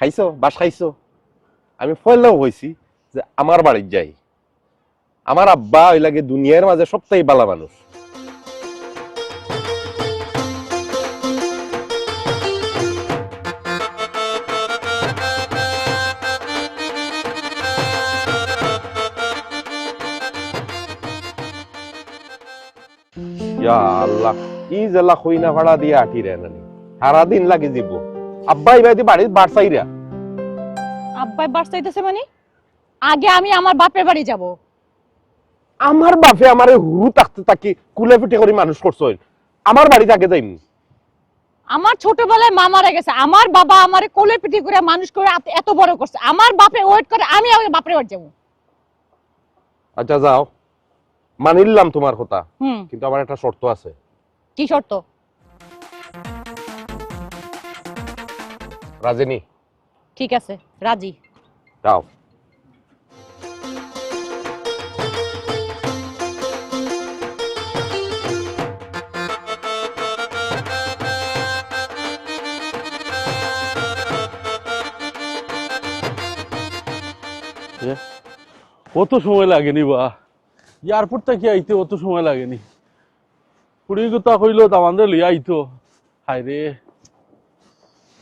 খাইছো? বাস খাইছো? আমি ফয়লাও হয়েছি যে আমার বাড়ির যাই। আমার আব্বা ওই লাগে দুনিয়ার মাঝে সবটাই বালা মানুষ আল্লাহ ই জেলা কইনা ভাড়া দিয়ে আটি রে নানি? সারা লাগে যাব আব্বা ইবাদি বাড়ির বাড়সাইরা আব্বাই বাস চাইতেছে মানে? আগে আমি আমার বাপের বাড়ি যাব। আমার বাপে আমারে হুরু তাকতে তাকি কুলে পিঠে করে মানুষ করছ আমার বাড়ি আগে যাইনি আমার ছোটবেলায় মা মারা গেছে। আমার বাবা আমারে কোলে পিঠি করে মানুষ করে এত- বড় করছে। আমার বাপে ওয়েট করে আমি আমার বাপের বাড়ি যাব। আচ্ছা যাও। মানিলাম তোমার কথা। কিন্তু আমার একটা শর্ত আছে। কি শর্ত? রাজেনি। ঠিক আছে রাজি। যাও। অত সময় লাগেনি বা। এয়ারপোর্ট থেকে আইতে অত সময় লাগেনি? কুড়ি কথা কইলো তামান্দের লিয়ে আইতো হাই রে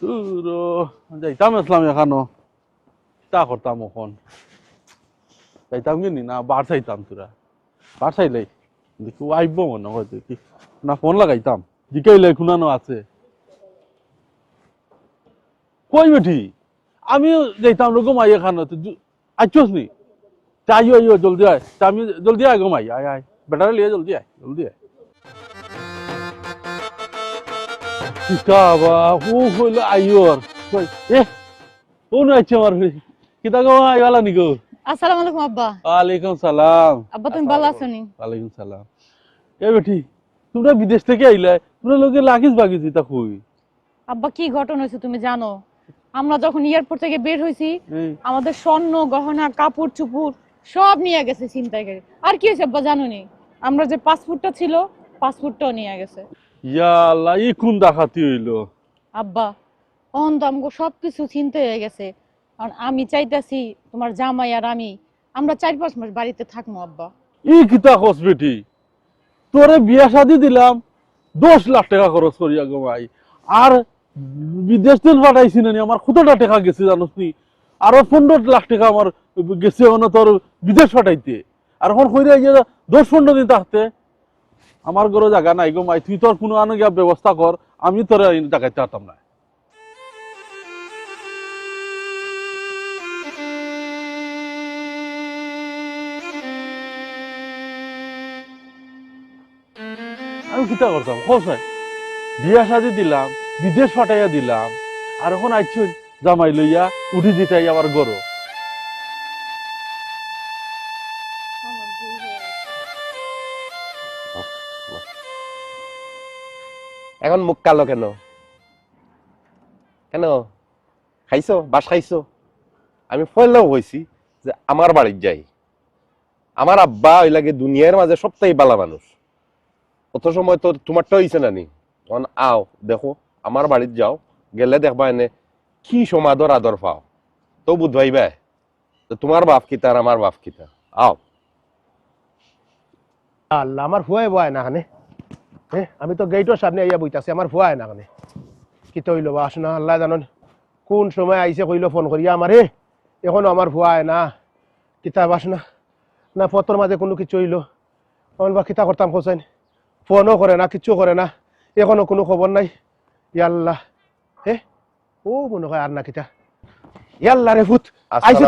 তুর যাইতাম আসলাম এখানো তা করতাম ওখন যাইতাম কি না বার চাইতাম তোরা বার চাইলাই দেখি আইব মনে হয় দেখি না ফোন লাগাইতাম জিকাইলে খুনানো আছে কই বেঠি আমিও যাইতাম রকম আই এখানো আইছস নি তা আইও জলদি আয় আমি জলদি আয় ঘুমাই আয় আয় বেটারে লিয়ে জলদি আয় জলদি আয় কিতাবা ও হইল আইওর কই এ ও না আইছে আমার কিতা গো আইওয়ালা নি গো আসসালামু আলাইকুম আব্বা। ওয়ালাইকুম সালাম। আব্বা তুমি ভালো আছো নি? ওয়ালাইকুম সালাম। এ বেটি তোমরা বিদেশ থেকে আইলা তোমরা লোকে লাগিস বাগিস তা কই? আব্বা কি ঘটনা তুমি জানো? আমরা যখন এয়ারপোর্ট থেকে বের হয়েছি এই। আমাদের স্বর্ণ গহনা কাপড় চুপুর সব নিয়ে গেছে ছিনতাইকারী। আর কি হয়েছে আব্বা জানো নি? আমরা যে পাসপোর্টটা ছিল পাসপোর্টটাও নিয়ে গেছে। ইয়া আল্লাহ ই কোন ডাকাতি হইল? আব্বা অন আমাকে সবকিছু চিনতে হয়ে গেছে। কারণ আমি চাইতাছি তোমার জামাই আর আমি আমরা চার পাঁচ মাস বাড়িতে থাকব আব্বা। ই কিতা খোঁজ বেটি? তোরে বিয়া শাদি দিলাম দশ লাখ টাকা খরচ করিয়া গমাই আর বিদেশ তেল পাঠাইছি না আমার কতটা টাকা গেছে জানোস নি? আরও পনেরো লাখ টাকা আমার গেছে মানে তোর বিদেশ পাঠাইতে। আর এখন কইরা দশ পনেরো দিন থাকতে আমার ঘরে জায়গা নাই গমাই তুই তোর কোনো আনো ব্যবস্থা কর, আমি তোর জায়গাতে পারতাম না। আমি কিতা করতাম? খোঁজ বিয়া সাজি দিলাম, বিদেশ পাঠাইয়া দিলাম, আর এখন আইছি জামাই লইয়া, উঠি দিতাই আমার গরো এখন মুখ কালো কেন? কেন? খাইছো? বাস খাইছো? আমি ফয়লাও হয়েছি যে আমার বাড়ির যাই। আমার আব্বা ওই লাগে দুনিয়ার মাঝে সবটাই বালা মানুষ। অত সময় তো তোমারটা হইছে নানি। তখন আও, দেখো আমার বাড়ির যাও, গেলে দেখবা এনে কি সমাদর আদর পাও। তো বুধবাইবে তোমার বাপ কিতা আর আমার বাপ কিতা। আও। আল্লাহ আমার ফুয়াই বয় না খানে হ্যাঁ আমি তো গেইটের সামনে আইয়া বইতাছি আমার ফুয়াই না খানে কি তৈল বা আসনা আল্লাহ জানন। কোন সময় আইসে কইলো ফোন করিয়া আমারে এখনও আমার ফুয়াই না। কিতাব আসনা না পত্র মাঝে কোনো কিছু হইল। আমার বা কিতা করতাম কোসেন ফোনও করে না কিচ্ছু করে না এখনও কোনো খবর নাই। ইয়াল্লাহ। হে ও মনে হয় আর না কিতা। ইয়াল্লাহ রে ভূত আইসে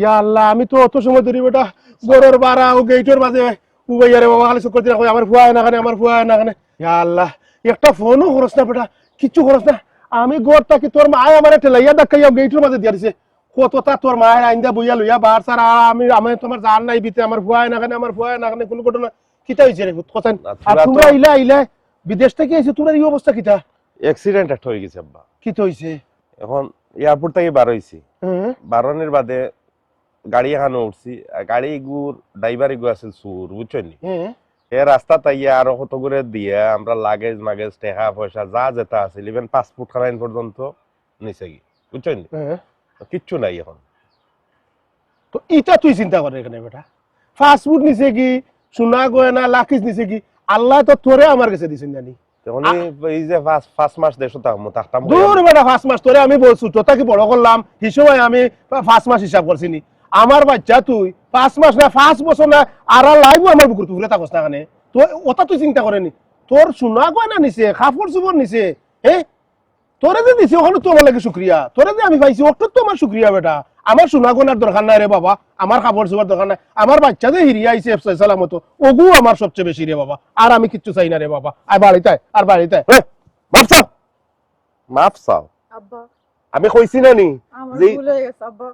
ইয়া আল্লাহ আমি তো অত সময় ধরি বেটা গরুর বাড়া ও গেইটের মাঝে উবাইয়া রে বাবা খালি চক্কর দিয়ে কই আমার ফুয়া না কানে আমার ফুয়া না কানে? আল্লাহ একটা ফোনও খরচ না বেটা কিচ্ছু খরচ না। আমি তোর মা আমার দেখাইয়া গেইটের মাঝে দিয়া দিছে। কতটা তোর মায়ের আইন্দা বইয়া লইয়া আমি আমি তোমার জান নাই বিতে আমার ফুয়া না কানে আমার ফুয়া না কানে কোনো ঘটনা কিতা হইছে রে কথা আর তোমরা ইলা ইলা বিদেশ থেকে এসে তোর এই অবস্থা কিতা? অ্যাক্সিডেন্ট একটা হয়ে গেছে আব্বা। কিতা হইছে? এখন এয়ারপোর্ট থেকে বার হয়েছি হ্যাঁ। বারনের বাদে গাড়ি এখানে উঠছি গাড়ি গুর ড্রাইভার গু আছিল সুর বুঝছেন এ রাস্তা তাইয়া আরও কত করে দিয়ে আমরা লাগেজ মাগেজ টেকা পয়সা যা যেটা আছিল ইভেন পাসপোর্ট খানাইন পর্যন্ত নিচে গি বুঝছেন কিচ্ছু নাই এখন। তো ইটা তুই চিন্তা করে এখানে বেটা। ফাস্ট ফুড নিছে কি সোনা গয়না লাখিস নিছে কি আল্লাহ তো তোরে আমার কাছে দিছেন জানি। এই যে ফার্স্ট ফার্স্ট মাস দেশো থাকব থাকতাম দূর বেটা ফার্স্ট মাস তোরে আমি বলছু তোতা কি বড় করলাম? হিসেবে আমি ফার্স্ট মাস হিসাব করছি নি। আমার বাচ্চা তুই পাঁচ মাস না পাঁচ বছর না আর লাইব আমার বুকুর তুলে থাকস না কানে। তো ওটা তুই চিন্তা করেনি। তোর সোনা গয়না নিছে কাপড় চোপড় নিছে হ্যাঁ তোরে যে দিছে ওখানে তো আমার লাগে শুক্রিয়া। তোরে যে আমি পাইছি ওটা তো আমার শুক্রিয়া বেটা। আমার সোনা গয়নার দরকার নাই রে বাবা আমার কাপড় চোপড় দরকার নাই। আমার বাচ্চা যে হিরিয়া আইছে সালামতো ওগু আমার সবচেয়ে বেশি রে বাবা। আর আমি কিচ্ছু চাই না রে বাবা। আর বাড়িতে আর বাড়িতে চাও। মাফ চাও। আমি কইছি না নি আমার ভুল হয়ে গেছে আব্বা।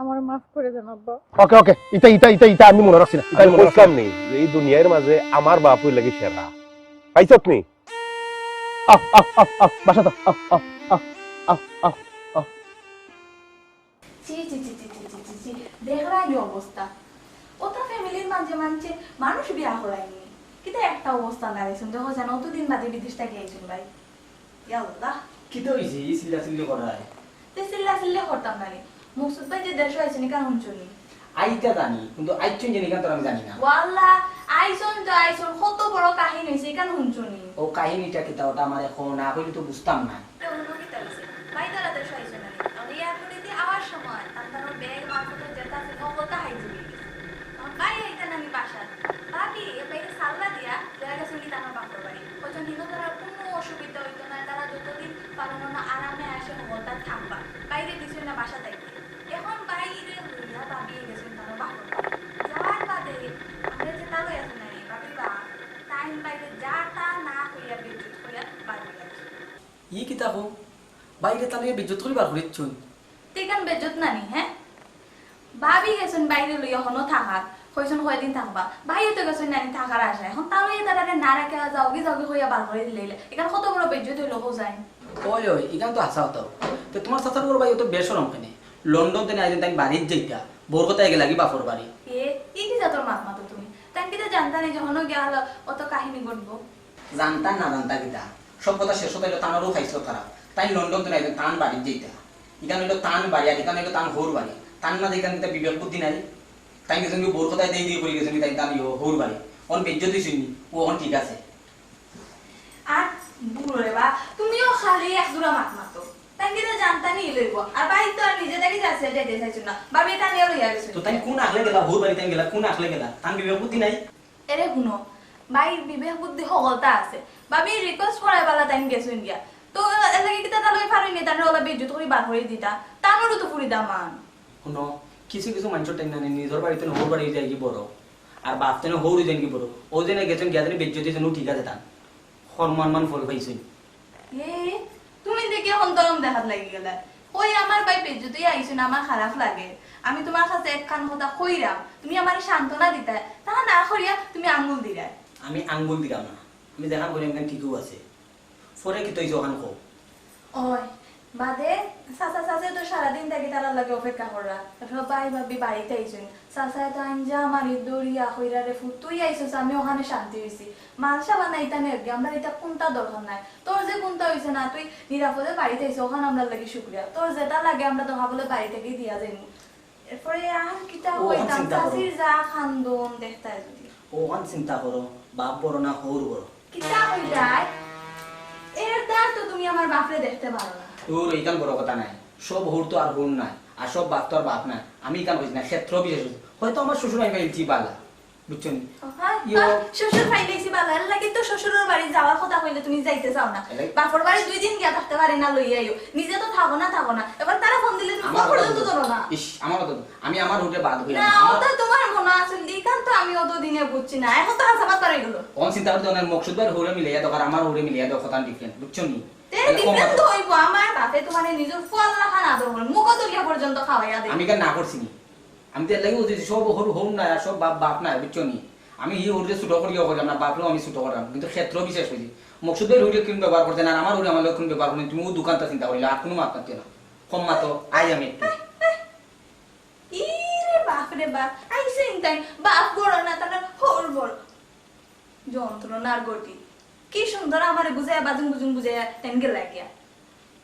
আমার মাফ করে দেন আব্বা। ওকে ওকে ইতা ইতা ইতা ইতা আমি মনে রাখছি না আমি মনে রাখলাম নি। এই দুনিয়ার মাঝে আমার বাপ হই সেরা। পাইছত নি? অবস্থা। ওটা কিন্তু একটা অবস্থা না রেছেন দিন বাদে বিদেশ থেকে আইছেন ভাই। না মুকসুদ ভাই যে দেশ আইসুনি কারণ শুনি আইতা জানি কিন্তু আইচুন জানি কেন আমি জানি না। ওয়াল্লা আইসন তো আইসন কত বড় কাহিনী কেন শুনছুনি ও কাহিনীটা কিতা ওটা আমার এখন না হইলে তো বুঝতাম না। ভাই তারা দেশ আইসন না। আমি এয়ারপোর্টে দিয়ে আওয়ার সময় আপনার ব্যাগ মারফতে যেটা আছে ভাই আমি বাসা ভাবি এবারে সালবা দিয়া দেখা গেছে কি তার বাপর বাড়ি। হয়তো নিনো তারা কোনো অসুবিধা হইতো না তারা যতদিন পারো না আরামে আসে থাকবা বাইরে দিছিল না বাসা থাকতে এখন বাইরে লইয়া ভাবি গেছেন তার বাপর বাড়ি যাওয়ার বাদে আমরা যে তালো আছে না ভাবি বা টাইম বাইরে যা তা না হইয়া বিদ্যুৎ হইয়া বাড়ি গেছে ই কিতা হো বাইরে তাহলে বিদ্যুৎ করিবার করিচ্ছুন তেকান বেজত নানি হ্যাঁ ভাবি গেছেন বাইরে লইয়া হনো থাকার কইছেন কয়দিন থাকবা। ভাইও তো গেছেন নানি থাকার আশায়। এখন তাও এই তারা না রাখে যাওগি যাওগি হইয়া বার করে দিলে এখানে কত বড় বেজত হইল হো যায়। ওই ওই ইখান তো হাসা হতো তো তোমার চাচার বড় ভাই ও তো বেসরম কেনে? লন্ডন তেনে আইলেন তাই বাড়ির যাইতা। বোর কথা এগে লাগি বাপর বাড়ি এ ই কি যা তোর মাত মাতো তুমি। তাই কি জানতা নেই যখন গেল অত কাহিনী ঘটবো জানতা না জানতা কিতা। সব কথা শেষ হতে তানারও খাইছিল তারা। তাই লন্ডন তেনে আইলেন তান বাড়ির যাইতা ইখান হইল তান বাড়ি আর ইখান হইল তান হোর বাড়ি। তান না দেখান কিতা বিবেক বুদ্ধি নাই। তাই গেছেন কি বোর কথায় দিয়ে দিয়ে করে গেছেন তাই তান হোর বাড়ি। অন বেজ্জত দিছিনি ও অন ঠিক আছে। আর বুড়ো রে বা তুমিও খালি এক দুরা মাত মাতো তাই কি জানতা নিয়ে লইব? আর বাড়ি তো আর নিজে দেখি যাচ্ছে চাইছো না। ভাবি এটা নিয়ে লইয়া গেছে। তো তাই কোন আকলে গেলা হোর বাড়ি তাই গেলা কোন আকলে গেলা? তান বিবেক বুদ্ধি নাই? এরে শুনো বাইর বিবেক বুদ্ধি সকলতা আছে। ভাবি রিকোয়েস্ট করাই পালা টাইম গেছুন দিয়া তো এলাকি কিতা তালৈ পারি নি তানে অলপ বিদ্যুৎ কৰি বার কৰি দিতা তানোরও তো ফুরি দামান। শুনো কিছু কিছু মানুষের টাইম নানি নিজের বাড়িতে হোর বাড়ি যাই কি বড় আর বাপ তেনে হৌর যাই কি বড় ও যেন গেছেন গিয়াদের বেজ্জতি যেন ঠিক আছে তান সম্মান মান ফল পাইছেন এ তুমি দেখি এখন তরম দেখাত লাগি গেলা। ওই আমার বাই বেজ্জতি আইছুন আমার খারাপ লাগে। আমি তোমার কাছে এক কান কথা কইরাম তুমি আমার সান্ত্বনা দিতা তা না করিয়া তুমি আঙুল দিলা আমি আঙ্গুল দিলাম না। আমি দেখান করি আমি ঠিকও আছে। পরে কি তৈছে ওখান কো ওই বাদে চাচা চাচা তো সারাদিন থাকি তারা লাগে অপেক্ষা করা তারপর বাই ভাবি বাড়িতে আইসুন চাচাই তো আঞ্জা আমার দৌড়িয়া কইরা রে তুই আইসুস আমি ওখানে শান্তি হইছি মালসা বানাইতা নেবি আমরা এটা কোনটা দরকার নাই। তোর যে কোনটা হইছে না তুই নিরাপদে বাড়িতে আইসে ওখানে আমরা লাগি শুক্রিয়া তোর যেটা লাগে আমরা তো ভাবলে বাড়ি থেকে দিয়া যাইমু এরপরে আর ও, হইতাম। চাচির যা খান্দন দেখতাই যদি। ওখান চিন্তা করো বাপ বড় না হৌর বড় কিতা হই এর দ্বার তো তুমি আমার বাপরে দেখতে পারো না। তোর এইখান বড় কথা নাই। সব হৌর তো আর হৌর নাই আর সব বাপ তো আর বাপ নাই। আমি এখান কইছি না ক্ষেত্র বিশেষ হয়তো আমার শ্বশুর আমি পাইছি বালা বুঝছেন হ্যাঁ। বাহ, শ্বশুর লাগে তো শ্বশুরের বাড়ি যাওয়ার কথা কইলে তুমি যাইতে চাও না। বাপর বাড়ি দুই দিন গিয়া থাকতে পারি না লইয়া আইও। নিজে তো থাকো না থাকো না। এবার তারা ফোন দিলে তুমি আমার পর্যন্ত কথা ধরো না। ইস আমার কথা আমি আমার রুটে বাদ হইলাম। না ওটা তোমার মনে আছে দিকান তো দিনে বুঝছি না এখন তো পারে গেল অন চিন্তা করতে অনেক মকসুদ ভাই হৌরে আমার হৌরে কথা ডিফারেন্ট বুঝছ নি? আমার বাপে তোমার নিজের ফুয়াল লাখা না আদর মুখ তুলিয়া পর্যন্ত খাওয়াইয়া দেয়। আমি কেন না করছি নি? আমি তো লাগি সব হর না সব বাপ বাপ না বুঝছ নি? আমি ই হরতে ছোট করিয়া করলাম না বাপরেও আমি ছোট করলাম কিন্তু ক্ষেত্র বিশেষ হয়েছি মকসুদ ভাই কোন ব্যবহার করতে না আমার হইলে আমার কোন ব্যবহার করেন তুমিও দোকানটা চিন্তা করিলে আর কোনো পাচ্ছি না। কম মাতো আই আমি একটু। রে বাপ আইসে ইনতাই বাপ বড় না তার হোর বড়। যন্ত্রণার গতি। কি সুন্দর আমারে বুঝাইয়া বাজুন বুজুন বুঝাইয়া তেন গেলা গিয়া।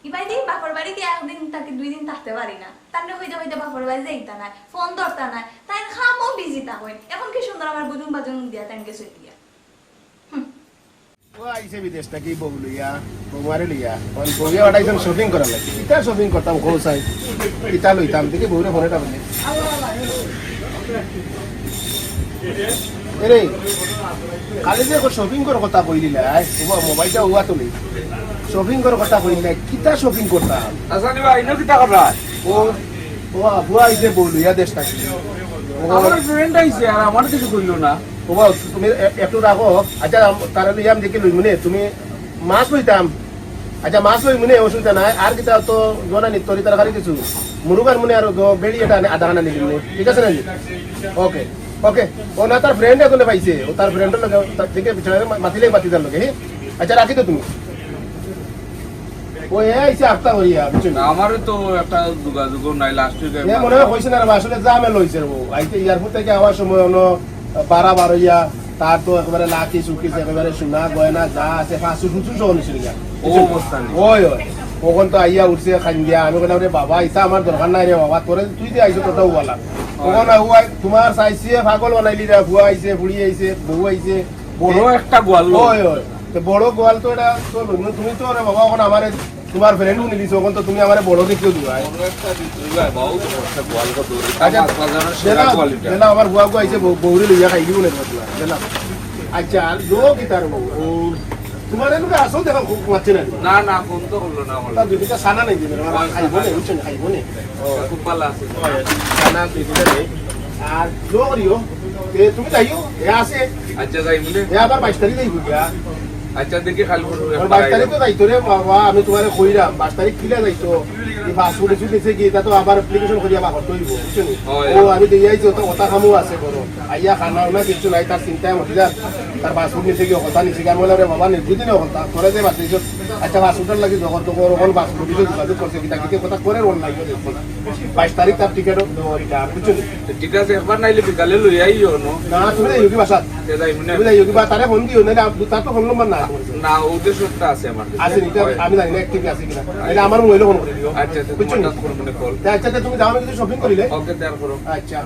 ইবাই দিন বাপর বাড়িতে একদিন তাকে দুই দিন থাকতে পারি না। তামনে হইতে হইতে বাপর বাড়ি যাইতা নাই ফোন ধরতা নাই। তাই খামও বিজি তা হই। এখন কি সুন্দর আমার বুজুং বাজুং দিয়া তাই গেছে দিয়া ও আইছে বিদেশ নাকি বউ লইয়া বৌমারে লইয়া। মানে বউয়ে ওটাইছেন শপিং করার লাগে। কিতা শপিং করতাম চাই। কিতা লইতাম দেখি বউরে ফোনে বলে এরে কালি যে শপিং করার কথা কই দিলা মোবাইলটা উয়া তুলি। শপিং করার কথা কই দিলা কিতা শপিং করতাম? আসানি ভাই ইনো কিতা ও ও বুয়া আইছে বউ লইয়া দেশ নাকি। আমার ফ্রেন্ড আইছে আর আমার কিছু কইলো না। ও তুমি একটু রাখো। আচ্ছা তারা লইয়াম দেখি লই মনে তুমি মাছ লইতাম। আচ্ছা মাছ লই মনে অসুবিধা নাই। আর কিতা তো জনা নি তরি তরকারি কিছু মুরুগার মনে আর গ- বেড়ি এটা আধা আনা নিলি ঠিক আছে নাকি ওকে ওকে ও না তার ফ্রেন্ড এখন পাইছে। ও তার ফ্রেন্ডের লগে তার থেকে বিছানায় মাতিলে মাতি তার লগে? আচ্ছা রাখি তো তুমি। ও এ আইছে আটটা হইয়া বুঝছ না আমারও তো একটা যোগাযোগ নাই লাস্ট উইকে এ মনে কইছে না আসলে জামে লইছে বউ আইতে এয়ারপোর্ট থেকে আওয়ার সময় অন্য বারা বারইয়া তার তো একেবারে লাকি সুকিস একেবারে সোনা গয়না যা আছে পাঁচশো সুচু সহ নিছিল ও অবস্থা। ওই ওই। কখন তো আইয়া উঠছে খান্দিয়া আমি বললাম রে বাবা ইতা আমার দরকার নাই রে বাবা তোরে তুই যে আইছো তোটাও বলা কখন হুয়া তোমার চাইছে পাগল বানাইলি রে ভুয়া আইছে বুড়ি আইছে বউ আইছে। বড় একটা গোয়াল ওই ওই। বড় গোয়াল তো এটা তো লইনো। তুমি তো রে বাবা এখন আমার তোমার ফ্রেন্ড নিলিছো এখন তো তুমি আমার বড় দেখিও কত আচ্ছা, আমার বুয়া বুয়া আইছে বৌ- বৌরি লইয়া খাই দিও না আচ্ছা লোক ইতার বউ? তোমার এনেকে আসল দেখা খুব মারছে না। না না ফোন তো হলো না আমার। তার দুইটা সানা নাই দিবে খাইব না বুঝছেন খাইব না। খুব ভালো আছে। সানা দুইটা নেই। আর লোক দিও এ তুমি যাইও এ আছে আচ্ছা যাই বলে এ আবার বাইশ তারিখ যাইব গিয়া। আচ্ছা দেখি খালি করব বাস তারিখ তো যাইতো রে বাবা আমি তোমারে কইরাম বাস তারিখ কিলা যাইতো? এই পাসপোর্ট এসে দিছে কি তা তো আবার অ্যাপ্লিকেশন করি বাকর তৈব হইব। ও আমি দিয়ে আইছি তো কথা খামু আছে বড় আইয়া খানা না কিছু নাই তার চিন্তায় মতি যা তার পাসপোর্ট নিছে কি কথা নিছে আমি বলে রে বাবা নির্বুদ্ধি না কথা করে যে বাঁচাইছ আচ্ছা পাসপোর্টের লাগি যখন তো ওরকম পাসপোর্ট দিতে যোগাযোগ করছে কিতা কিতে কথা করে ওর দেখুন বাইশ তারিখ তার টিকেট বুঝছেন ঠিক আছে একবার নাইলে বিকালে লই আইও নো? তুমি তুমি যাই কি বা তারে ফোন দিও না তার তো ফোন নম্বর না না ওদের সবটা আছে আমার আছে আমি জানি না একটিভ আছে কিনা। এটা আমার মোবাইলে ফোন করে দিও। আচ্ছা আচ্ছা কল আচ্ছা তুমি যাও আমি কিছু শপিং করিলে ওকে দেয়ার করো। আচ্ছা।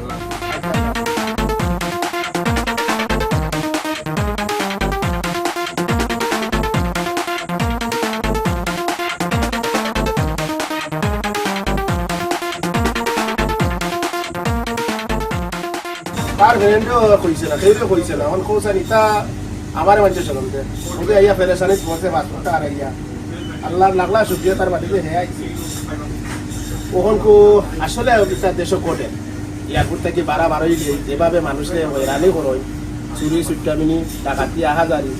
কইছে না কেউ কইছে না এখন কৌশা নিতা আমার মাঝে চলতে ওকে আইয়া ফেরেশানি বসে পাসপোর্টটা আর আইয়া আল্লাহ লাগলা শুক্রিয়া তার বাড়িতে হে আইছে ওখন কো আসলে দেশ কোটে এয়ারপোর্ট থেকে বারা বারোই যেভাবে মানুষে হয়রানি করয় চুরি চুট্টামিনি ডাকাতি আহাজারি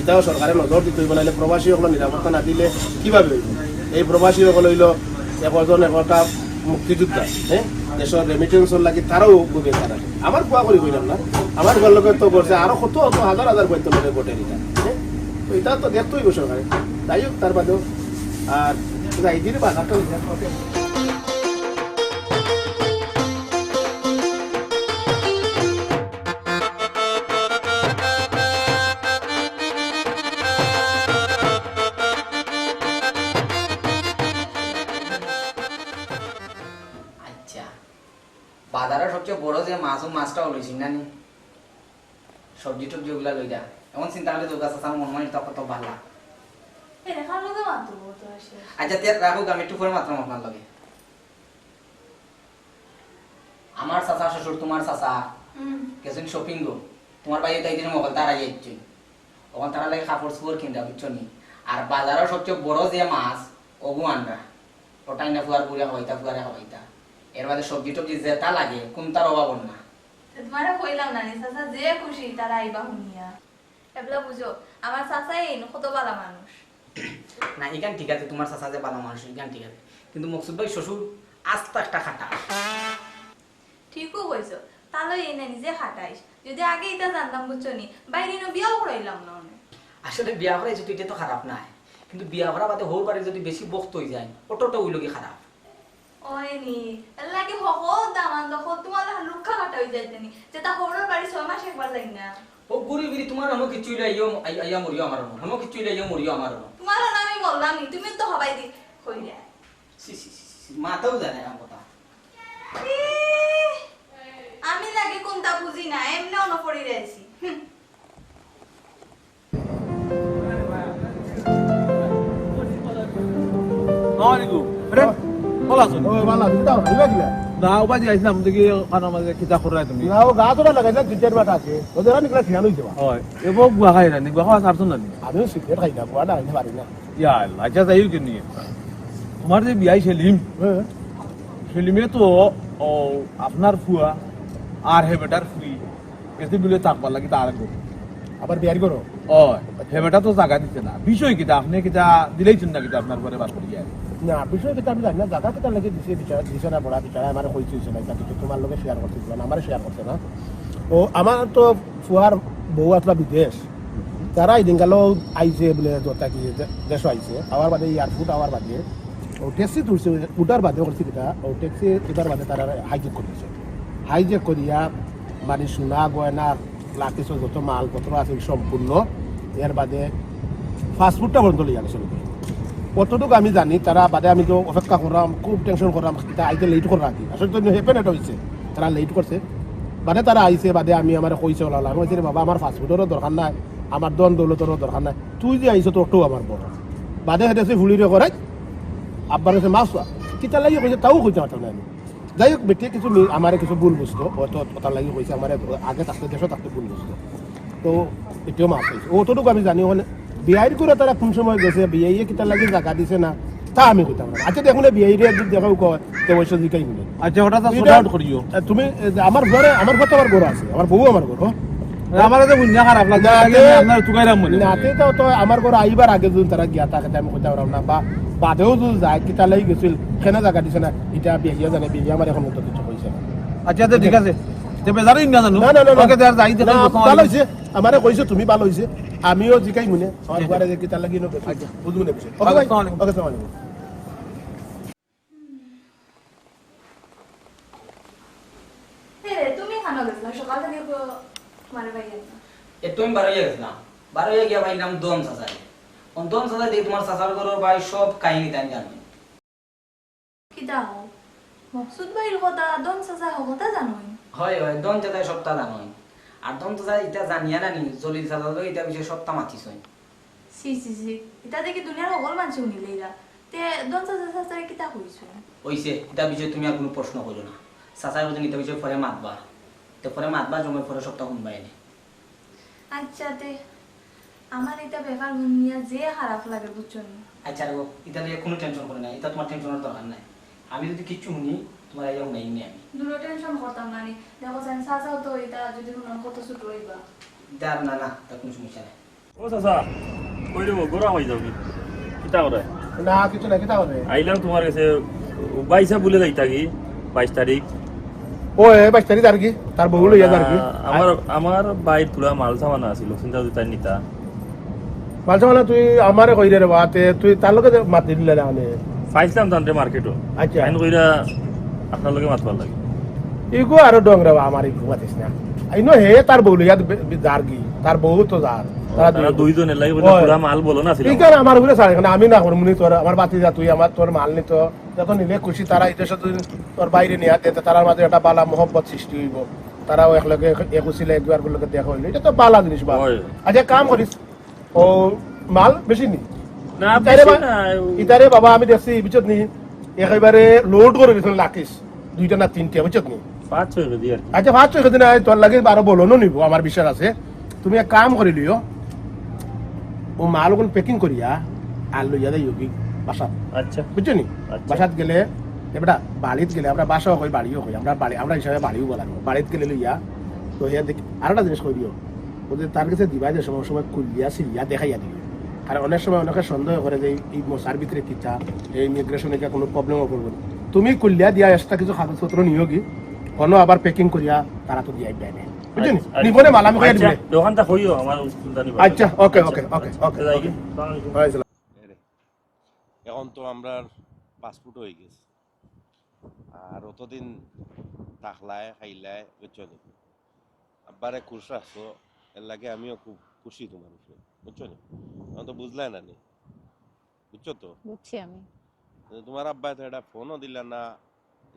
এটাও সরকারে নজর দিতে হইব নাহলে প্রবাসীসকল নিরাপত্তা না দিলে কীভাবে হইব এই প্রবাসীসকল হইল একজন মুক্তিযোদ্ধা হ্যাঁ দেশের রেমিটেন্সর লাগে তারাও ভূমিকা তারা আমার কোয়া করি কইলাম না। আমার ঘর লোকের তো করছে আরও কত কত হাজার হাজার বৈদ্য লোকের গোটে এটা তো এটা তো দেখতেই সরকারে তাই হোক তার বাদেও আর এই দিনে বাজারটা মাছ মাছটাও লইছি না নি সবজি টবজি ওগুলা লই যা এমন চিন্তা করলে তোর কাছে আমার মনে হয় এটা কত ভালো। তো আচ্ছা তে রাখুক আমি একটু পরে মাত্র আপনার লগে। আমার চাচা শ্বশুর তোমার চাচা। গেছেন শপিং গো। তোমার বাইরে তাই দিন মোবাইল তারা ওখান তারা লাগে কাপড় চোপড় কিনতে বুঝছ নি? আর বাজারের সবচেয়ে বড় যে মাছ ওগু আনরা। ওটাই না ফুয়ার বুড়ে হইতা ফুয়ারে হইতা এর বাদে সবজি টবজি যে তা লাগে কোন তার অভাব না। তোমারে কইলাম না নি চাচা যে খুশি তারা আইবা শুনিয়া। এবলা বুঝো আমার চাচাই এনো কত বালা মানুষ। না এখান ঠিক আছে তোমার চাচা যে ভালো মানুষ এখান ঠিক আছে। কিন্তু মকসুদ ভাই শ্বশুর আস্ত একটা খাটা। ঠিকও কইছো তাহলে এনে নিজে খাটাইস। যদি আগে এটা জানতাম বুঝছ নি বাইরে নো বিয়াও করাইলাম না আসলে বিয়া করা যেহেতু এটা তো খারাপ নাই। কিন্তু বিয়া করা বাদে হোর বাড়ি যদি বেশি বক্ত হয়ে যায় ওটাটা ওই লোকে খারাপ। ওই নি লাগে হক দামান দখ তোমার লুকা কাটা হই যাইতেনি যেটা হরর বাড়ি ছয় মাস একবার যাই না। ও গুড়ি বিড়ি তোমার হামো কিছু ইয়া ইয়া মরিও আমার হামো কিছু ইয়া ইয়া মরিও আমার তোমার আমি বললাম নি তুমি তো হবাই দি কইরা সি সি সি, মাথাও জানে না কথা। আমি লাগে কোনটা বুঝি না এমনি অনপড়ি রয়েছি হুম। আলাইকুম বলা শুন ও বালা দিতা হইবা কিলা না উপাজি আইছিলাম দেখি কানা মাঝে কিতা করাই তুমি? না ও গা তোরা লাগাইলা দুই চার বাটা আছে। ওদের আমি ক্লাস হিয়ান হইছে হয় এবার গুয়া খাই না গুয়া খাওয়া সারছো না আমিও সিগারেট খাই না বুয়া না খাইতে পারি না। ইয়া লাজা যাইও কি নিয়ে তোমার যে বিয়াই সেলিম সেলিমে তো ও আপনার ফুয়া আর হে বেটার ফুই এতে বিলে তাকবার লাগি তার আগে আবার বিয়ার করো ও হে বেটা তো জায়গা দিতে না। বিষয় কিটা আপনি কিটা দিলেইছেন না কিটা আপনার পরে বার করি যায় না বিষয় কিতা আমি জানি না জায়গা কিতা লাগে দিছে বিচারা দিছে না বড়া বিচারা আমার কইছে হইছে না কিছু তোমার লগে শেয়ার দিবা না আমার শেয়ার করছে না। ও আমার তো ফুয়ার বউ আসলা বিদেশ তারা এই দিনকালো আইছে বলে, যতা কি দেশ আইছে আওয়ার বাদে এয়ারপোর্ট আওয়ার বাদে ও ট্যাক্সি তুলছে উঠার বাদে করছে কিটা ও ট্যাক্সি উঠার বাদে তারা হাইজেক করেছে হাইজেক করিয়া মানে সোনা, গয়না লাকিসের যত মালপত্র আছে সম্পূর্ণ এর বাদে ফাস্টফুডটা পর্যন্ত লিয়ে গেছে লোকে কতটুকু আমি জানি, তারা বাদে আমি তো অপেক্ষা করলাম খুব টেনশন করলাম এটা আইতে লেট করা কি আসলে তো হেপেন এটা হয়েছে তারা লেট করছে বাদে তারা আইছে বাদে আমি আমার কইছে ওলাম আমি কইছি বাবা আমার ফাস্টফুডেরও দরকার নাই আমার দন দৌলতেরও দরকার নাই। তুই যে আইছো তোরটাও আমার বড় বাদে হেঁটেছে ফুলিরে করাই আব্বার কাছে, মাছ কিতা লাগি কইছে তাও কইতে পারতাম না আমি যাই হোক বেটিয়ে কিছু আমারে কিছু ভুল বুঝতো হয়তো ওটা লাগি কইছে আমার আগে থাকতে দেশও থাকতে ভুল বুঝতো তো এটিও মাছ পাইছে অতটুকু আমি জানি ওখানে বিয়াইর করে তারা কোন সময় গেছে? বিয়াইয়ে কিতা লাগি জায়গা দিছে না? তা আমি কইতাম না আচ্ছা দেখুন বিয়াইরে একদিন দেখাও কয় তে ওইসব জিকাই মিলে আচ্ছা ওটা তো আউট করিও তুমি আমার ঘরে আমার ঘর তো আমার ঘর আছে আমার বউ আমার ঘর? আমার তো বুঝনা খারাপ লাগে আপনার তুকাইরাম মনে নাতে তো তো আমার ঘর আইবার আগে যদি তারা গিয়া থাকে আমি কইতে পারলাম না। বা বাদেও যদি যায় কিতা লাগি গেছিল কেন জায়গা দিছে না? এটা বিয়া জানে বিয়া আমার এখন তো কিছু। কইছে না আচ্ছা তো ঠিক আছে। তে বেজারই না জানো ওকে যাই ভালো আমারে কইছো তুমি ভালো হয়েছে আমিও জিকাই মনে আমার ঘরে যে কিতা লাগি নবে বুঝব না ওকে ভাই ওকে আসসালামু আলাইকুম। তুমি খানো গেছিল? সকাল থেকে তোমার ভাইয়া এ তুমি বারোইয়া গেছিলাম বারোইয়া গিয়া ভাই নাম দন চাচাই। দন চাচাই দিয়ে তোমার চাচার ঘরের ভাই সব কাহিনী তাই জানি। কিতা হও? মকসুদ ভাইয়ের কথা কথা জানোই হয় হয় দন চাচাই সপ্তাহ জানোই আর দন চাচাই এটা জানিয়া নানি জলিল তো এটা বিষয়ে সপ্তাহ মাতিছ। সি সি সি এটা দেখি দুনিয়ার সকল মানুষ শুনিলে এরা। তে দন সাজা সাজা কিতা কইছো? হইছে এটা বিষয়ে তুমি আর কোনো প্রশ্ন করো না। চাচাই বলছেন এটা বিষয়ে পরে মাতবা। তো পরে মাতবা জমে পরে সপ্তাহ শুনবাই নে আচ্ছা তে আমার এটা ব্যাপার শুনিয়া যে খারাপ লাগে বুঝছ? আচ্ছা রে এটা নিয়ে কোনো টেনশন করে না এটা তোমার টেনশনের দরকার নাই। আমি যদি কিছু শুনি তোমার এই নাই নি আমি দূরে টেনশন করতাম না নি দেখো জানি সাজাও তো এটা যদি শুনাম কত ছোট হইবা আর না না তার কোনো সমস্যা নেই ও চাচা কই দেবো গোড়া হয়ে যাবি কিতা করে না কিছু না কিতা হবে আইলাম তোমার কাছে বাইশা বলে যাইতা কি বাইশ তারিখ ও এ বাইশ তারিখ আর কি তার বউ লইয়া আর কি আমার আমার বাইর তুলা মাল সামান আছিল চিন্তা দুটাই নিতা মালছা মানে তুই আমারে কই রে বাতে তুই তার লগে মাতি দিলে না মানে পাইছিলাম তান্তে মার্কেটও আচ্ছা আইন কইরা আপনার লগে মাতবার লাগে। ইগো আরও ডং রে বা আমার ইগো মাতিস না। আইনো হে তার বউ লইয়া যার কি? তার বউ তো যার তারা দুইজনের লাগে বলে পুরা মাল বলো না ছিল ঠিক আছে আমার ঘুরে সাড়ে আমি না করব নি তোর আমার বাতি যা তুই আমার তোর মাল নিত যত নিলে খুশি তারা এটা সাথে তোর বাইরে নিয়ে হাতে তার মাঝে একটা বালা মহব্বত সৃষ্টি হইব। তারাও একলগে একুশিলে একবার গুলোকে দেখা হইল। এটা তো বালা জিনিস বা। আচ্ছা কাম করিস ও মাল বেশি নি? না ইতারে না বাবা আমি দেখছি বুঝত নি। একেবারে লোড করে দিয়েছিল লাকিস দুইটা না তিনটা পাঁচ ছয় আর কি। আচ্ছা ভাত চোখে দিন তোর লাগে আরও বলনো নিব আমার বিশ্বাস আছে। তুমি এক কাম করে লিও ও মাল ওগুলো প্যাকিং করিয়া আর লইয়া দেয় যোগী বাসাত। আচ্ছা। বুঝছ নি? আচ্ছা। বাসাত গেলে এবারে বাড়িত গেলে আমরা বাসাও হই বাড়িও হই আমরা বাড়ি আমরা হিসাবে বাড়িও বলার বাড়িত গেলে লইয়া তো হিয়া দেখ আর একটা জিনিস করিও ওদের তার কাছে দিবা যে সময় সময় কুলিয়া সিলিয়া দেখাইয়া দিও। আর অনেক সময় অনেকে সন্দেহ করে যে এই মশার ভিতরে কিতা এই ইমিগ্রেশনে কি কোনো প্রবলেমও করবে না। তুমি কুলিয়া দিয়া এক্সট্রা কিছু কাগজপত্র নিও কি? কোনো আবার প্যাকিং করিয়া তারা তো দিয়াই দেয় না। আচ্ছা। ওকে ওকে ওকে ওকে। এখন তো আমরা পাসপোর্ট হয়ে গেছে। আর অতদিন থাকলায় খাইলায় আব্বারে খুশ রাখছো এর লাগে আমিও খুব খুশি তোমার উপরে। বুঝছ নি? এখন তো বুঝলাই না নি। বুঝছ তো? বুঝছি আমি। তোমার আব্বা তো এটা ফোনও দিলা না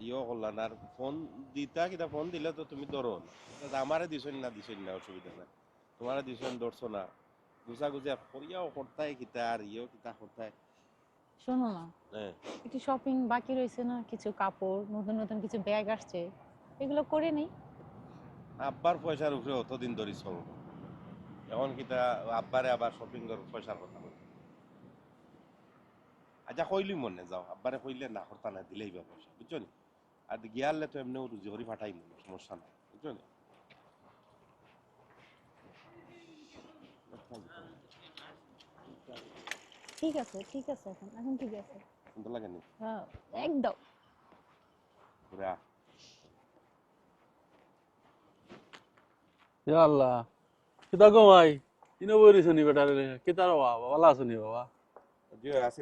ইও করলা না। আর ফোন দিতা কিতা ফোন দিলে তো তুমি ধরো না। আমারে না না অসুবিধা তোমারে ধরছো না। গুছা গুছা করিয়াও করতাই কিতা আর ইও কিতা করতাই। শোনো না। একটু শপিং বাকি রয়েছে না? কিছু কাপড় নতুন নতুন কিছু ব্যাগ আসছে। এগুলো করে নেই। আব্বার পয়সার উপরে অতদিন ধরে চলবো। এখন কিতা আব্বারে আবার শপিং করার পয়সার কথা বলে। আচ্ছা কইলি মনে যাও আব্বারে কইলে না করতা না দিলেই বা পয়সা বুঝছ নি? আর গিয়ালে তো এমনিও রুজি হরি ফাটাই মনে সমস্যা নাই বুঝছ নি? ঠিক আছে ঠিক আছে এখন এখন ঠিক আছে। সুন্দর লাগে নি? হ্যাঁ একদম। আ। ইয়া আল্লাহ। কিতা গো ভাই ইনো বইরিছ নি? বেটারে কিতার বাবা? ভালো আছো নি বাবা জি আসি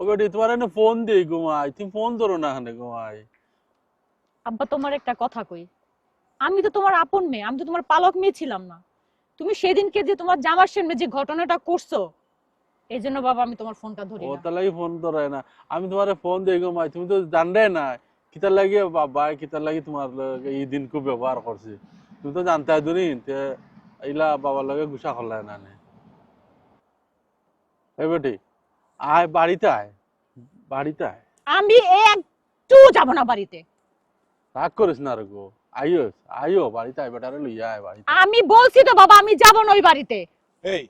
ও বেটি তোমার এনে ফোন দেই গো ভাই তুমি ফোন ধরো না হানে গো ভাই আব্বা তোমার একটা কথা কই। আমি তো তোমার আপন মেয়ে আমি তো তোমার পালক মেয়ে ছিলাম না। তুমি সেদিনকে যে তোমার জামার সামনে যে ঘটনাটা করছ এই জন্য বাবা আমি তোমার ফোনটা ধরি ও লাগি ফোন ধরে না। আমি তোমারে ফোন দেই গো ভাই তুমি তো জানলে না কিতার লাগি বাবা কিতার লাগি তোমার লগে এই দিন খুব ব্যবহার করছি তুমি তো জানতে আদুনি তে ইলা বাবার লগে না নে। এই বেটি আয় বাড়িতে আয় বাড়িতে আয়। আমি একটু যাব না বাড়িতে। রাগ করিস না গো আইও বাড়িতে আয় বেটারে লইয়া আয় বাড়িতে। আমি বলছি তো বাবা আমি যাব না ওই বাড়িতে। এই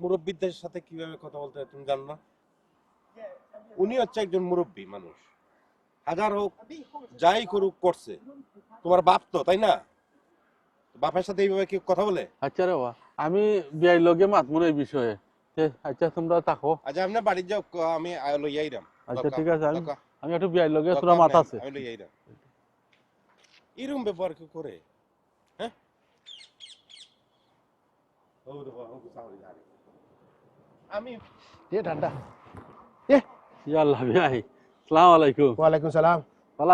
মুরব্বীদের সাথে কীভাবে কথা বলতে হয় তুমি জানো না? উনি হচ্ছে একজন মুরব্বী মানুষ। হাজার হোক যাই করুক করছে। তোমার বাপ তো তাই না? বাপের সাথে এইভাবে কি কথা বলে? আচ্ছা রে বাবা আমি বিয়াই লগে মাতমুন এই বিষয়ে। আচ্ছা তোমরা থাকো। আচ্ছা আপনি বাড়ি যাও আমি আয় লই আইরাম। আচ্ছা ঠিক আছে আমি আমি একটু বিয়াই লগে তোরা মাথা আছে। আমি লই আইরাম। এরম ব্যবহার কি করে? হ্যাঁ? আমি এ ঠান্ডা। ইয়া বিয়াই আলাইকুম। সালাম। ভালো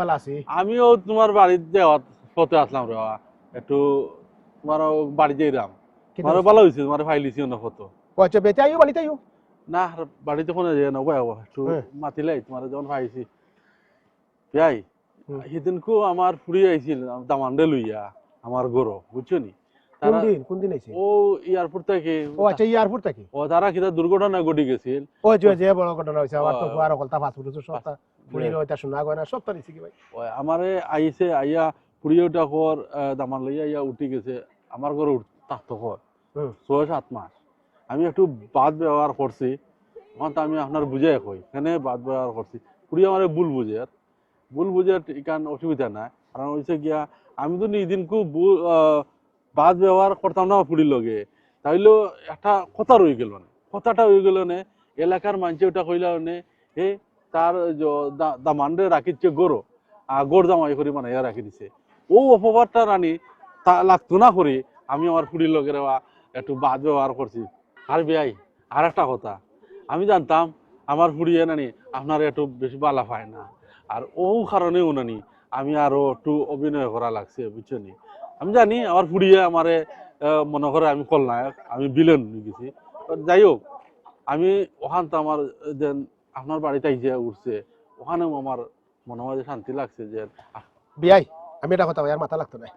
ভালো আছি। আমিও তোমার বাড়ির দেওয়াত পথে আসলাম রে বাবা। একটু তোমার বাড়ি তোমার ভালো হয়েছে তোমার ফাইলিছি অন্য ফটো আচ্ছা আইও বাড়িতে আইও? না বাড়িতে ফোনে যাই না উপায় হব একটু হ্যাঁ। তোমার যখন। সেদিনকো আমার ফুড়ি আইছিল দামান্ডে লইয়া আমার গরো বুঝছ নি? কোন তারা দিন কোন দিন আইছে? ও এয়ারপোর্ট থেকে। ও আচ্ছা এয়ারপোর্ট থেকে? ও তারা কিতা দুর্ঘটনা ঘটি গেছিল। ও যে যে বড় ঘটনা হইছে আমার তো ও। কলতা ফাস্ট ফুড সব তা হইতা শোনা গয় না সব নিছি কি ভাই? ও আমারে আইছে আইয়া ফুড়িওটা কর দামান লইয়া ইয়া উঠি গেছে। আমার ঘরে থাকতো কর ছয় সাত মাস। আমি একটু বাদ ব্যবহার করছি তখন তো আমি আপনার বুঝাই কই এখানে বাদ ব্যবহার করছি ফুড়ি আমার ভুল বুঝে আর ভুল বুঝে ইকান অসুবিধা নাই। কারণ হয়েছে গিয়া আমি তো নিজদিন খুব বাদ ব্যবহার করতাম না ফুড়ির লগে। তাইলে একটা কথা রয়ে গেল না কথাটা রয়ে গেল না এলাকার মানুষে ওটা কইলা নে হে তার য- দা- দামান্ডে রাখিচ্ছে গরো আর গোর জামাই করে মানে রাখি দিছে। ও অপবাদটা রানি, তা লাগতো না করি। আমি আমার ফুড়ির লোকের একটু বাদ ব্যবহার করছি। আর বিয়াই, আর একটা কথা। আমি জানতাম, আমার ফুড়িয়ে নানি আপনার একটু বেশি বালা পায় না। আর ও কারণেও নানি, আমি আরও একটু অভিনয় করা লাগছে, বুঝছ আমি জানি আমার ফুড়িয়ে আমারে মনে করে আমি কলনায়ক আমি বিলেন গেছি। যাই হোক, আমি ওখান তো আমার যে আপনার বাড়িতে আইসে উঠছে, ওখানেও আমার মনে হয় যে শান্তি লাগছে যে বিয়াই আমি এটা কথা আর মাথা লাগতো না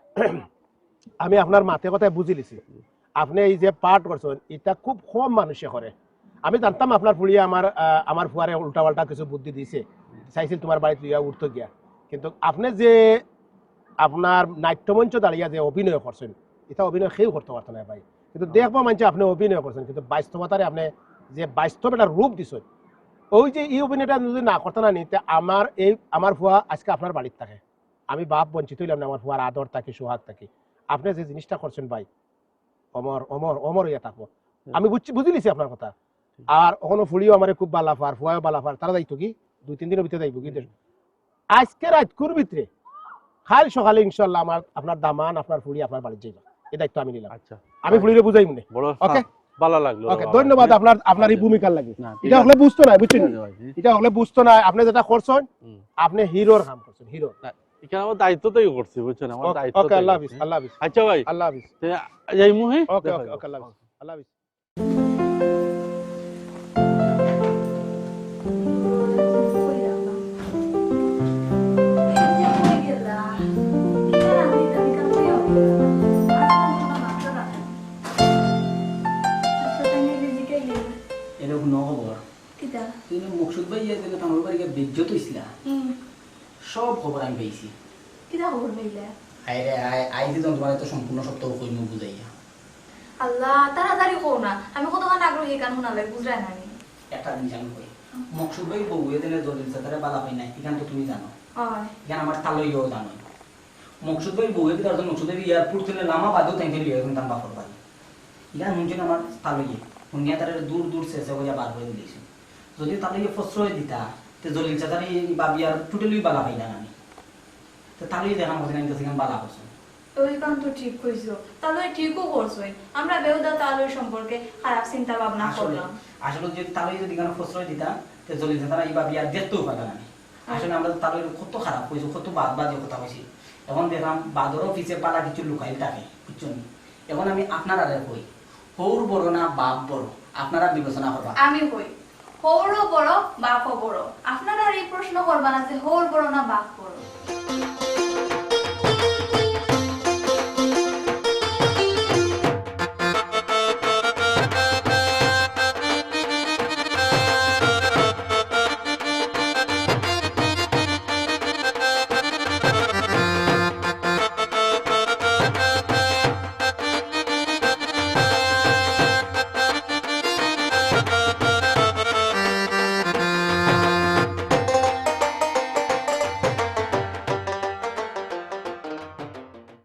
আমি আপনার মাথে কথায় বুঝি লিছি। আপনি এই যে পাঠ করছেন এটা খুব কম মানুষে করে আমি জানতাম আপনার ফুড়িয়ে আমার আমার ফুয়ারে উল্টা পাল্টা কিছু বুদ্ধি দিছে। চাইছিল তোমার বাড়িতে ইয়া উঠতো গিয়া। কিন্তু আপনি যে আপনার নাট্যমঞ্চ দাঁড়িয়ে যে অভিনয় করছেন এটা অভিনয় সেও করতে পারতো না ভাই। কিন্তু দেখব মানছে আপনি অভিনয় করছেন কিন্তু বাস্তবতারে আপনি যে বাস্তব একটা রূপ দিছেন ওই যে এই অভিনয়টা যদি না করতে না নিতে আমার এই আমার ফুয়া আজকে আপনার বাড়িতে থাকে। আমি বাপ বঞ্চিত হইলাম না আমার ফুয়ার আদর থাকি সোহাগ থাকি আপনি যে জিনিসটা করছেন ভাই অমর অমর অমর হইয়া থাকব আমি বুঝছি বুঝি নিছি আপনার কথা। আর ওখানে ফুলিও আমার খুব বালা ফার ফুয়াও বালা ফার তারা যাইতো কি? দুই তিন দিনের ভিতরে যাইবো কিন্তু আজকে রাতকুর ভিতরে? কাল সকালে ইনশাল্লাহ আমার আপনার দামান আপনার ফুলি আপনার বাড়ি যাইবা এই দায়িত্ব আমি নিলাম। আচ্ছা। আমি ফুলিরে বুঝাই মনে Okay. ভালো লাগল। ওকে ধন্যবাদ আপনার আপনার এই ভূমিকার লাগে। এটা হলে বুঝতো না বুঝছেন। এটা হলে বুঝতো না আপনি যেটা করছেন আপনি হিরোর কাম করছেন হিরো এখানে আমার দায়িত্ব তো করছি বুঝছেন? আমার দায়িত্ব ওকে আল্লাহ হাফিজ আল্লাহ হাফিজ। আচ্ছা ভাই আল্লাহ হাফিজ। যাই মুহে? ওকে ওকে আল্লাহ হাফিজ আল্লাহ হাফিজ। এরকম নহব কিতা? তুমি মুখসুদ ভাই ইয়া দিলে তোমার বাড়ি বিজ্জত হইছিলা। সব খবর আমি পেয়েছি। খবর পাইলে? আই তোমার তো সম্পূর্ণ সপ্তাহ কইমু বুঝাইয়া আল্লাহ তাড়াতাড়ি কও না। আমি কতক্ষণ আগ্রহী গান শোনালে বুঝলাই না নি একটা জিনিস আমি কই। মকসুদ ভাই বউ এদিনে দলিল সাতারে বালা পাই নাই এখান তো তুমি জানো। এখানে আমার তালইও জানো মকসুদ ভাই বউ এদিকে আর মকসুদ ভাই এয়ারপোর্ট থেকে লামা বাদেও তাই ফেলি এখন তার বাপর বাড়ি। ইয়া নুনজন আমার তালইয়ে। উনিয়া তার দূর দূর শেষে বার করে দিয়েছে যদি তালইয়ে প্রশ্রয় দিতা জলিল চাচারি বাবি আর টোটালি বালা পাই না আমি। তো কথা আমি কাছে বালা করছ। ওই কারণ তো ঠিক কইছো। তাহলে ঠিকও করছোই। আমরা তালুর সম্পর্কে খারাপ চিন্তা ভাবনা করলাম। আসলে যদি যদি কেন প্রশ্রয় দিতা তে জলিল চাচারা এই বাবি আর দেখতেও আমি। আসলে আমরা কত খারাপ কইছো কত বাদ বাদ কথা কইছি। এখন দেখলাম বাদর অফিসে পালা কিছু লুকাইল থাকে বুঝছ এখন আমি আপনারা কই? হৌর বড় না বাপ বড়? আপনারা বিবেচনা করবা। আমি কই হৌরও বড় বাপও বড়। আপনারা এই প্রশ্ন করবা না যে হৌর বড় না বাপ বড়।